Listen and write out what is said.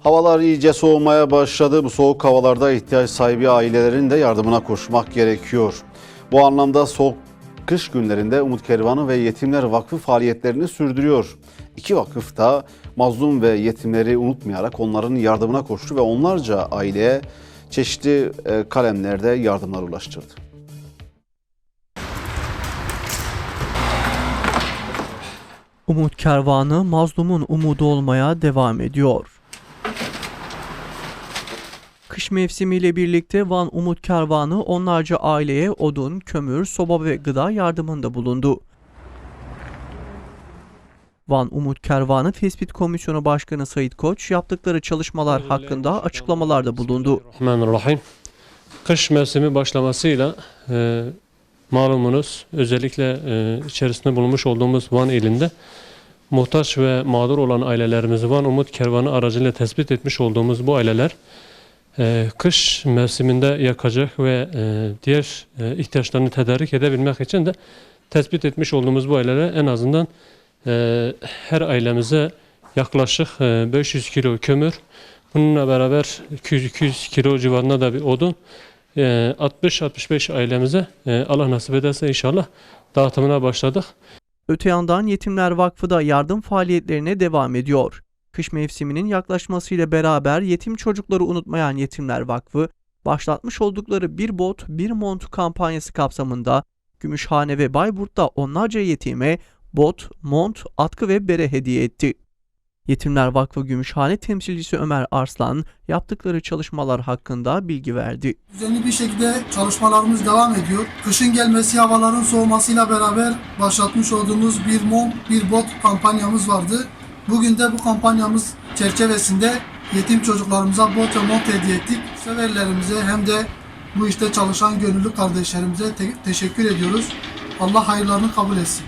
Havalar iyice soğumaya başladı. Bu soğuk havalarda ihtiyaç sahibi ailelerin de yardımına koşmak gerekiyor. Bu anlamda soğuk kış günlerinde Umut Kervanı ve Yetimler Vakfı faaliyetlerini sürdürüyor. İki vakıf da mazlum ve yetimleri unutmayarak onların yardımına koştu ve onlarca aileye çeşitli e, kalemlerde yardımlar ulaştırdı. Umut Kervanı mazlumun umudu olmaya devam ediyor. Kış mevsimiyle birlikte Van Umut Kervanı onlarca aileye odun, kömür, soba ve gıda yardımında bulundu. Van Umut Kervanı Tespit Komisyonu Başkanı Sayit Koç yaptıkları çalışmalar hakkında açıklamalarda bulundu. Kış mevsimi başlamasıyla e, malumunuz özellikle e, içerisinde bulunmuş olduğumuz Van ilinde muhtaç ve mağdur olan ailelerimizi Van Umut Kervanı aracılığıyla tespit etmiş olduğumuz bu aileler e, kış mevsiminde yakacak ve e, diğer e, ihtiyaçlarını tedarik edebilmek için de tespit etmiş olduğumuz bu ailelere en azından e, her ailemize yaklaşık e, 500 kilo kömür, Bununla beraber 200-200 kilo civarında da bir odun e, 60-65 ailemize Allah nasip ederse inşallah dağıtımına başladık. Öte yandan Yetimler Vakfı da yardım faaliyetlerine devam ediyor. Kış mevsiminin yaklaşmasıyla beraber yetim çocukları unutmayan Yetimler Vakfı, başlatmış oldukları Bir Bot Bir Mont kampanyası kapsamında Gümüşhane ve Bayburt'ta onlarca yetime bot, mont, atkı ve bere hediye etti. Yetimler Vakfı Gümüşhane temsilcisi Ömer Arslan yaptıkları çalışmalar hakkında bilgi verdi. Düzenli bir şekilde çalışmalarımız devam ediyor. Kışın gelmesi, havaların soğumasıyla beraber başlatmış olduğumuz bir mont, bir bot kampanyamız vardı. Bugün de bu kampanyamız çerçevesinde yetim çocuklarımıza ve mont hediye ettik. Severlerimize hem de bu işte çalışan gönüllü kardeşlerimize te- teşekkür ediyoruz. Allah hayırlarını kabul etsin.